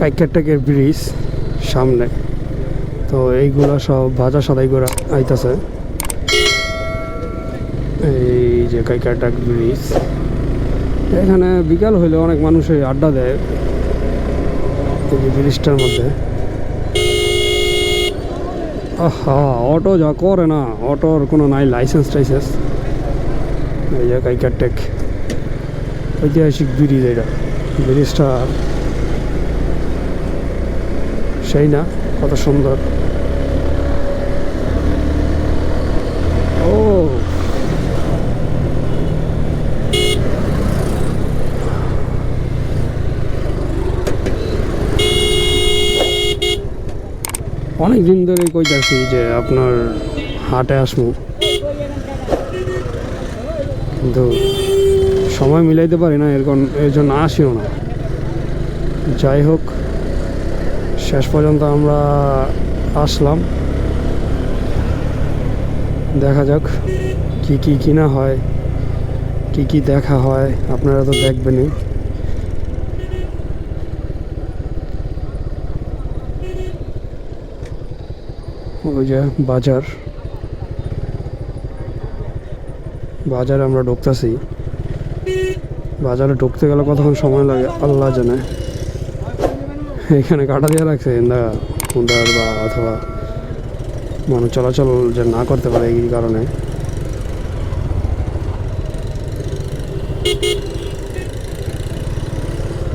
কাইকেরটাকের bridge সামনে। তো এইগুলা সব ভাজা সাদাই করে আইতাছে। এই যে কাইকাটাক ব্রিজ। এখানে বিকাল হইলে অনেক মানুষ এই আড্ডা দেয় এই ব্রিজটার মধ্যে। আহা, অটো যা করে না, অটোর কোনো নাই, লাইসেন্স টাইসেন্স। এই যে কাইকারটেক ঐতিহাসিক ব্রিজ এটা ব্রিজটা সেই না, কত সুন্দর। ও। অনেক দিন ধরে কই কইতাছি যে আপনার হাটে আসব। কিন্তু সময় মিলাইতে পারি না, এরকম এর জন্য আসিও না। যাই হোক শেষ পর্যন্ত আমরা আসলাম। দেখা যাক কি কি কিনা হয়, কি কি দেখা হয়, আপনারা তো দেখবেনই। ওই যে বাজার। বাজারে আমরা ঢুকতেছি। বাজারে ঢুকতে গেলে কতক্ষণ সময় লাগে, আল্লাহ জানে। এখানে কাটা দিয়ে রাখছে না কুন্ডার বা অথবা মানুষ চলাচল যে না করতে পারে এই কারণে।